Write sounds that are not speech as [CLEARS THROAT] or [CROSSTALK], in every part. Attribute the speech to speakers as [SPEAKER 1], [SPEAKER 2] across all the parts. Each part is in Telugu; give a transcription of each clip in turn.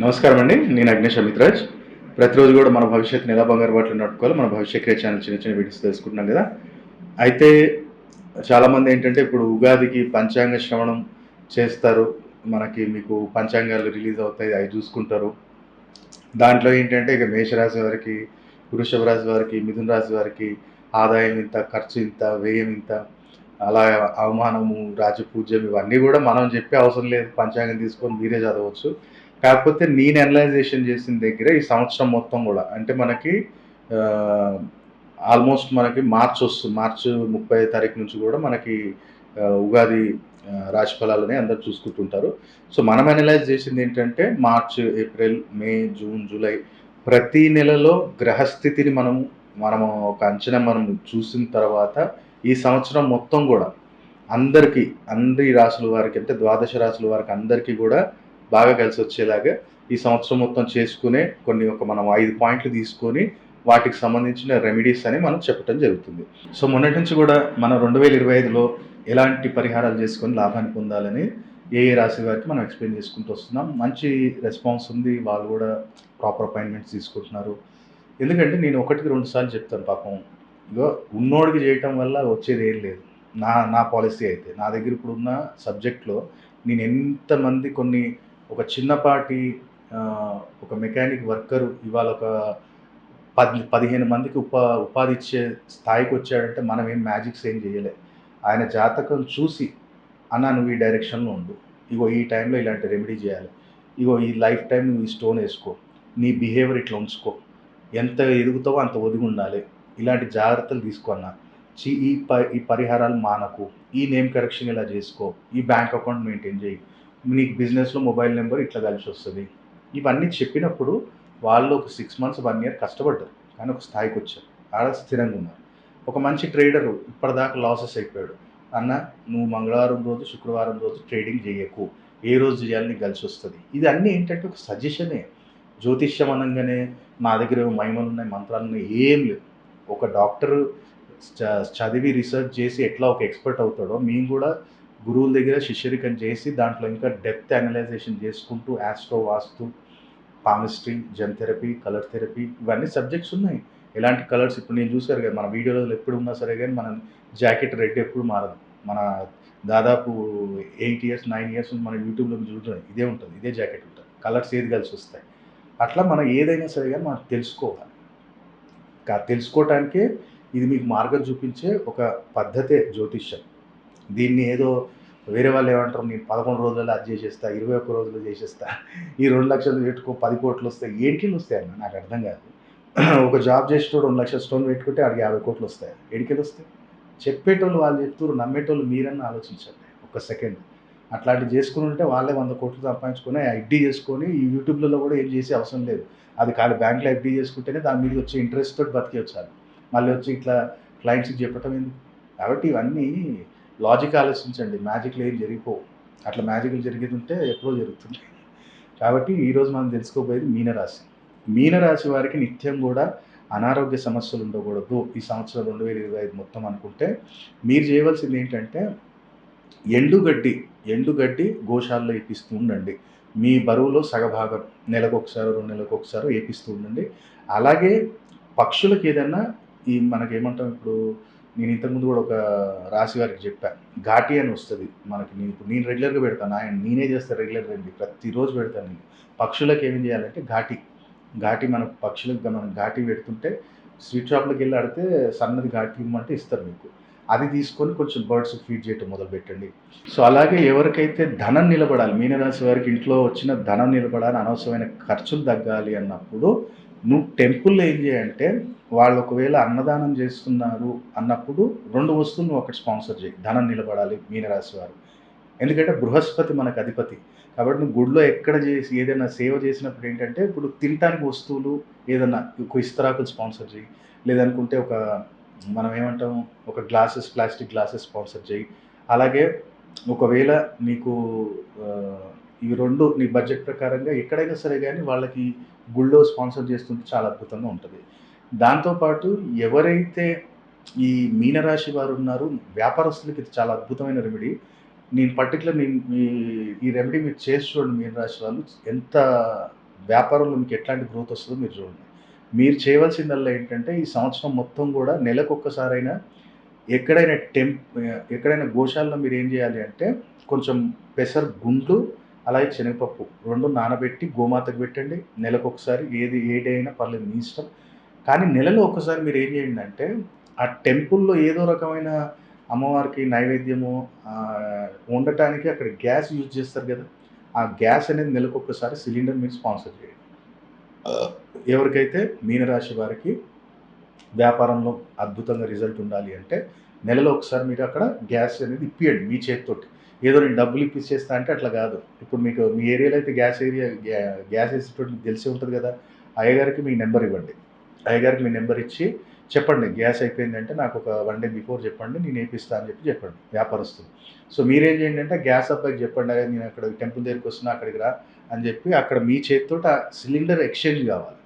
[SPEAKER 1] నమస్కారం అండి. నేను అగ్నేష్ అమిత్రాజ్ ప్రతిరోజు కూడా మన భవిష్యత్తుని ఎలా బంగారు బాటలు నడుపుకోవాలి. మన భవిష్య క్రియ ఛానల్ చిన్న చిన్న వీడియోస్ తెలుసుకుంటున్నాం కదా. అయితే చాలామంది ఏంటంటే ఇప్పుడు ఉగాదికి పంచాంగ శ్రవణం చేస్తారు. మనకి మీకు పంచాంగాలు రిలీజ్ అవుతాయి. అవి చూసుకుంటారు. దాంట్లో ఏంటంటే ఇక మేషరాశి వారికి వృషభ రాశి వారికి మిథున రాశి వారికి ఆదాయం ఇంత ఖర్చు ఇంత వ్యయం ఇంత అలా అవమానము రాజపూజ్యం ఇవన్నీ కూడా మనం చెప్పే అవసరం లేదు. పంచాంగం తీసుకొని మీరే చదవచ్చు. కాకపోతే నేను అనలైజేషన్ చేసిన దగ్గర ఈ సంవత్సరం మొత్తం కూడా అంటే మనకి ఆల్మోస్ట్ మనకి మార్చ్ వస్తుంది మార్చ్ ముప్పై తారీఖు నుంచి కూడా మనకి ఉగాది ఆ, రాశి ఫలాలని అందరు చూసుకుంటుంటారు. సో మనం అనలైజ్ చేసింది ఏంటంటే March April May June July ప్రతి నెలలో గ్రహస్థితిని మనం మనము ఒక అంచనా మనం చూసిన తర్వాత ఈ సంవత్సరం మొత్తం కూడా అందరికీ అందరి రాసుల వారికి అంటే ద్వాదశ రాసుల వారికి అందరికీ కూడా బాగా కలిసి వచ్చేలాగా ఈ సంవత్సరం మొత్తం చేసుకునే కొన్ని ఒక మనం ఐదు పాయింట్లు తీసుకొని వాటికి సంబంధించిన రెమెడీస్ అని మనం చెప్పడం జరుగుతుంది. సో మొన్నటి నుంచి కూడా మనం రెండు వేల ఇరవై ఐదులో ఎలాంటి పరిహారాలు చేసుకొని లాభాన్ని పొందాలని ఏ ఏ రాశి వారికి మనం ఎక్స్ప్లెయిన్ చేసుకుంటూ వస్తున్నాం. మంచి రెస్పాన్స్ ఉంది వాళ్ళు కూడా ప్రాపర్ అపాయింట్మెంట్స్ తీసుకుంటున్నారు. ఎందుకంటే నేను ఒకటికి రెండు సార్లు చెప్తాను పాపం ఇగో ఉన్నోడికి చేయటం వల్ల వచ్చేది ఏం లేదు. నా నా పాలసీ అయితే నా దగ్గర ఇప్పుడున్న సబ్జెక్ట్లో నేను ఎంతమంది కొన్ని ఒక చిన్నపాటి ఒక మెకానిక్ వర్కరు ఇవాళ ఒక పది పదిహేను మందికి ఉపా ఉపాధి ఇచ్చే స్థాయికి వచ్చాడంటే మనం ఏం మ్యాజిక్స్ ఏం చేయలే. ఆయన జాతకం చూసి అన్న నువ్వు ఈ డైరెక్షన్లో ఉండు. ఇగో ఈ టైంలో ఇలాంటి రెమెడీ చేయాలి. ఇగో ఈ లైఫ్ టైం నువ్వు ఈ స్టోన్ వేసుకో. నీ బిహేవియర్ ఇట్లా ఉంచుకో. ఎంత ఎదుగుతావో అంత ఒదిగి ఉండాలి. ఇలాంటి జాగ్రత్తలు తీసుకున్నా చి ఈ ప ఈ పరిహారాలు మానకు. ఈ నేమ్ కరెక్షన్ ఇలా చేసుకో. ఈ బ్యాంక్ అకౌంట్ మెయింటైన్ చేయి. నీకు బిజినెస్లో మొబైల్ నెంబర్ ఇట్లా కలిసి వస్తుంది. ఇవన్నీ చెప్పినప్పుడు వాళ్ళు ఒక సిక్స్ మంత్స్ వన్ ఇయర్ కష్టపడ్డారు. కానీ ఒక స్థాయికి వచ్చారు. ఆడ స్థిరంగా ఉన్నారు. ఒక మంచి ట్రేడరు ఇప్పటిదాకా లాసెస్ అయిపోయాడు. అన్న నువ్వు మంగళవారం రోజు శుక్రవారం రోజు ట్రేడింగ్ చేయకు. ఏ రోజు చేయాలని కలిసి వస్తుంది. ఇది అన్నీ ఏంటంటే ఒక సజెషనే జ్యోతిష్యం అనగానే మా దగ్గర మహిమలు ఉన్నాయి మంత్రాలు ఉన్నాయి ఏం లేవు. ఒక డాక్టర్ చ- చదివి రీసెర్చ్ చేసి ఎట్లా ఒక ఎక్స్పర్ట్ అవుతాడో మేము కూడా గురువుల దగ్గర శిష్యరికం చేసి దాంట్లో ఇంకా డెప్త్ అనలైజేషన్ చేసుకుంటూ astro vastu palmistry zen therapy colour therapy ఇవన్నీ సబ్జెక్ట్స్ ఉన్నాయి. ఎలాంటి కలర్స్ ఇప్పుడు నేను చూసారు కదా మన వీడియోలో ఎప్పుడు ఉన్నా సరే కానీ మన జాకెట్ రెడ్ ఎప్పుడు మారదు. మన దాదాపు ఎయిట్ ఇయర్స్ నైన్ ఇయర్స్ మన యూట్యూబ్లో చూడడం ఇదే ఉంటుంది ఇదే జాకెట్ ఉంటుంది. కలర్స్ ఏది కలిసి వస్తాయి? అట్లా మనం ఏదైనా సరే కానీ మనం తెలుసుకోవాలి. కా- తెలుసుకోవటానికే ఇది మీకు మార్గం చూపించే ఒక పద్ధతే జ్యోతిష్యం. దీన్ని ఏదో వేరే వాళ్ళు ఏమంటారు నేను పదకొండు రోజుల్లో అది చేసేస్తా ఇరవై ఒక్క రోజులు చేసేస్తా ఈ రెండు లక్షలు పెట్టుకో పది కోట్లు వస్తాయి ఏడికెళ్ళి వస్తాయి అన్న? నాకు అర్థం కాదు. [CLEARS THROAT] ఒక జాబ్ చేసేటోడు రెండు లక్షల స్టోన్ పెట్టుకుంటే అడిగి యాభై కోట్లు వస్తాయి. ఏడికెళ్ళి వస్తాయి? చెప్పేటోళ్ళు వాళ్ళు చెప్తారు నమ్మేటోళ్ళు మీరన్న ఆలోచించండి ఒక సెకండ్. అట్లాంటివి చేసుకుని ఉంటే వాళ్ళే వంద కోట్లు సంపాదించుకొని ఎఫ్డీ చేసుకొని ఈ యూట్యూబ్లలో కూడా ఏం చేసే అవసరం లేదు. అది ఖాళీ బ్యాంక్లో ఎఫ్డీ చేసుకుంటేనే దాని మీద వచ్చే ఇంట్రెస్ట్ తోటి బతికి వచ్చారు మళ్ళీ వచ్చి ఇట్లా క్లయింట్స్కి చెప్పటం ఎందుకు? కాబట్టి ఇవన్నీ లాజిక్ ఆలోచించండి. మ్యాజిక్లు ఏం జరిగిపోవు. అట్లా మ్యాజిక్లు జరిగేది ఉంటే ఎప్పుడో జరుగుతుంది కాబట్టి ఈరోజు మనం తెలుసుకోబోయేది మీనరాశి. మీనరాశి వారికి నిత్యం కూడా అనారోగ్య సమస్యలు ఉండకూడదు. ఈ సంవత్సరం రెండు వేల ఇరవై ఐదు మొత్తం అనుకుంటే మీరు చేయవలసింది ఏంటంటే ఎండుగడ్డి ఎండుగడ్డి గోశాలలో వేపిస్తూ ఉండండి. మీ బరువులో సగభాగం నెలకు ఒకసారి రెండు నెలలకు ఒకసారి వేపిస్తూ ఉండండి. అలాగే పక్షులకు ఏదైనా ఈ మనకేమంటాం ఇప్పుడు నేను ఇంతకుముందు కూడా ఒక రాశి వారికి చెప్పాను ఘాటి అని వస్తుంది మనకి. నేను నేను రెగ్యులర్గా పెడతాను ఆయన నేనే చేస్తాను రెగ్యులర్గా అండి ప్రతిరోజు పెడతాను నేను. పక్షులకు ఏం చేయాలంటే ఘాటి. ఘాటి మన పక్షులకు మనం ఘాటి పెడుతుంటే స్వీట్ షాప్లోకి వెళ్ళి ఆడితే సన్నది ఘాటి ఇమ్మంటే ఇస్తారు మీకు. అది తీసుకొని కొంచెం బర్డ్స్ ఫీడ్ చేయటం మొదలు పెట్టండి సో అలాగే ఎవరికైతే ధనం నిలబడాలి మీనరాశి వారికి ఇంట్లో వచ్చిన ధనం నిలబడాలి అనవసరమైన ఖర్చులు తగ్గాలి అన్నప్పుడు నువ్వు టెంపుల్లో ఏం చేయంటే వాళ్ళు ఒకవేళ అన్నదానం చేస్తున్నారు అన్నప్పుడు రెండు వస్తువులు నువ్వు ఒకటి స్పాన్సర్ చేయి. ధనం నిలబడాలి మీనరాశి వారు. ఎందుకంటే బృహస్పతి మనకు అధిపతి. కాబట్టి నువ్వు గుడిలో ఎక్కడ చేసి ఏదైనా సేవ చేసినప్పుడు ఏంటంటే ఇప్పుడు తినటానికి వస్తువులు ఏదైనా ఒక ఇస్తరాకులు స్పాన్సర్ చేయి. లేదనుకుంటే ఒక మనం ఏమంటాం ఒక గ్లాసెస్ ప్లాస్టిక్ గ్లాసెస్ స్పాన్సర్ చేయి. అలాగే ఒకవేళ నీకు ఈ రెండు నీ బడ్జెట్ ప్రకారంగా ఎక్కడైనా సరే కానీ వాళ్ళకి గుళ్ళో స్పాన్సర్ చేస్తుంటే చాలా అద్భుతంగా ఉంటుంది. దాంతోపాటు ఎవరైతే ఈ మీనరాశి వారు ఉన్నారు వ్యాపారస్తులకి ఇది చాలా అద్భుతమైన రెమెడీ. నేను పర్టికులర్ నేను మీ ఈ రెమెడీ మీరు చేసి చూడండి మీనరాశి వాళ్ళు. ఎంత వ్యాపారంలో మీకు ఎట్లాంటి గ్రోత్ వస్తుందో మీరు చూడండి. మీరు చేయవలసిందల్లా ఏంటంటే ఈ సంవత్సరం మొత్తం కూడా నెలకు ఒక్కసారైనా ఎక్కడైనా టెంప్ ఎక్కడైనా గోశాలలో మీరు ఏం చేయాలి అంటే కొంచెం పెసర్ గుండ్లు అలాగే శనగపప్పు రెండు నానబెట్టి గోమాతకు పెట్టండి. నెలకు ఒకసారి ఏది ఏది అయినా పర్లేదు మీ ఇష్టం. కానీ నెలలో ఒకసారి మీరు ఏం చేయండి అంటే ఆ టెంపుల్లో ఏదో రకమైన అమ్మవారికి నైవేద్యము ఉండటానికి వండటానికి అక్కడ గ్యాస్ యూజ్ చేస్తారు కదా. ఆ గ్యాస్ అనేది నెలకు ఒకసారి సిలిండర్ మీరు స్పాన్సర్ చేయండి. ఎవరికైతే మీనరాశి వారికి వ్యాపారంలో అద్భుతంగా రిజల్ట్ ఉండాలి అంటే నెలలో ఒకసారి మీరు అక్కడ గ్యాస్ అనేది ఇప్పియండి మీ చేతితోటి. ఏదో నేను డబ్బులు ఇప్పించేస్తా అంటే అట్లా కాదు. ఇప్పుడు మీకు మీ ఏరియాలో అయితే గ్యాస్ ఏరియా గ్యాస్ వేసేటోటి మీకు తెలిసే ఉంటుంది కదా. అయ్యగారికి మీ నెంబర్ ఇవ్వండి. అయ్యగారికి మీ నెంబర్ ఇచ్చి చెప్పండి గ్యాస్ అయిపోయింది అంటే నాకు ఒక వన్ డే బిఫోర్ చెప్పండి నేను వేపిస్తా అని చెప్పి చెప్పండి వ్యాపారస్తులు. సో మీరేం చేయండి అంటే గ్యాస్ అబ్బాయికి చెప్పండి నేను అక్కడ టెంపుల్ దగ్గరికి వస్తున్నా అక్కడికి రా. అని చెప్పి అక్కడ మీ చేతితో ఆ సిలిండర్ ఎక్స్చేంజ్ కావాలి.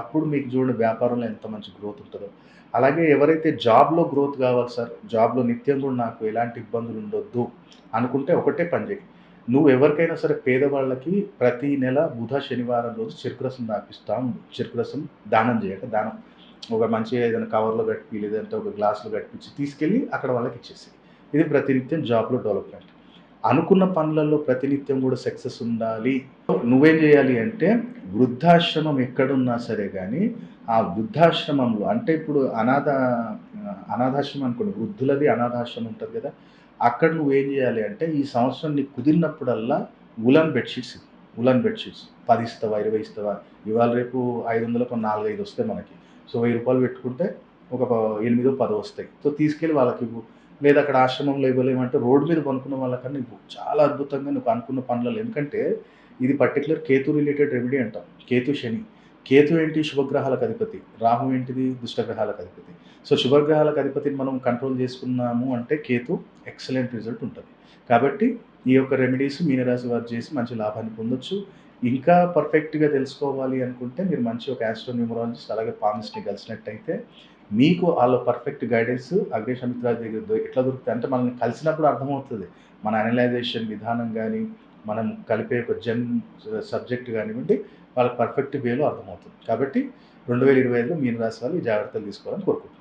[SPEAKER 1] అప్పుడు మీకు చూడండి వ్యాపారంలో ఎంత మంచి గ్రోత్ ఉంటుందో. అలాగే ఎవరైతే జాబ్లో గ్రోత్ కావాలి సార్ జాబ్లో నిత్యం కూడా నాకు ఎలాంటి ఇబ్బందులు ఉండొద్దు అనుకుంటే ఒకటే పని చేయి. నువ్వు ఎవరికైనా సరే పేదవాళ్ళకి ప్రతి నెల బుధ శనివారం రోజు చెరుకు రసం దాపిస్తా ఉండు. చెరుకు రసం దానం చేయక దానం. ఒక మంచిగా ఏదైనా కవర్లో కట్టి లేదంటే ఒక గ్లాసులో కట్టించి తీసుకెళ్ళి అక్కడ వాళ్ళకి ఇచ్చేసి ఇది ప్రతినిత్యం జాబ్లో డెవలప్మెంట్ అనుకున్న పనులలో ప్రతినిత్యం కూడా సక్సెస్ ఉండాలి. నువ్వేం చేయాలి అంటే వృద్ధాశ్రమం ఎక్కడున్నా సరే కానీ ఆ వృద్ధాశ్రమంలో అంటే ఇప్పుడు అనాథ అనాథాశ్రమం అనుకోండి వృద్ధులది అనాథాశ్రమం ఉంటుంది కదా అక్కడ నువ్వేం చేయాలి అంటే ఈ సంవత్సరం నీకు కుదిరినప్పుడల్లా ఉలన్ బెడ్షీట్స్ ఉలన్ బెడ్షీట్స్. పది ఇస్తావా ఇరవై ఇస్తావా? ఇవాళ రేపు ఐదు వందలకు నాలుగు ఐదు వస్తాయి మనకి. సో వెయ్యి రూపాయలు పెట్టుకుంటే ఒక ఎనిమిదో పదో వస్తాయి. సో తీసుకెళ్ళి వాళ్ళకి లేదా అక్కడ ఆశ్రమంలో ఇవ్వలేమంటే రోడ్డు మీద కొనుక్కున్న వాళ్ళకన్నా నీకు చాలా అద్భుతంగా నువ్వు అనుకున్న పనులలో ఎందుకంటే ఇది పర్టికులర్ కేతు రిలేటెడ్ రెమెడీ అంటాం. కేతు శని. కేతు ఏంటి? శుభగ్రహాలకు అధిపతి. రాహు ఏంటిది? దుష్టగ్రహాలకు అధిపతి. సో శుభగ్రహాలకు అధిపతిని మనం కంట్రోల్ చేసుకున్నాము అంటే కేతు ఎక్సలెంట్ రిజల్ట్ ఉంటుంది. కాబట్టి ఈ యొక్క రెమెడీస్ మీనరాశి వారు చేసి మంచి లాభాన్ని పొందొచ్చు. ఇంకా పర్ఫెక్ట్గా తెలుసుకోవాలి అనుకుంటే మీరు మంచి ఒక ఆస్ట్రో న్యూమరాలజిస్ట్ అలాగే పామిస్ట్ని కలిసినట్టయితే మీకు వాళ్ళ పర్ఫెక్ట్ గైడెన్స్ అగ్రేష్ అమిత్రాజ్ దగ్గర ఎట్లా దొరుకుతాయి? అంటే మనల్ని కలిసినప్పుడు అర్థమవుతుంది. మన అనలైజేషన్ విధానం కానీ మనం కలిపే ఒక జన్ సబ్జెక్ట్ కానివ్వండి వాళ్ళకి పర్ఫెక్ట్ వేలో అర్థమవుతుంది. కాబట్టి రెండు వేల ఇరవై ఐదులో మీన రాశి వాళ్ళు జాగ్రత్తలు తీసుకోవాలని కోరుకుంటున్నాను.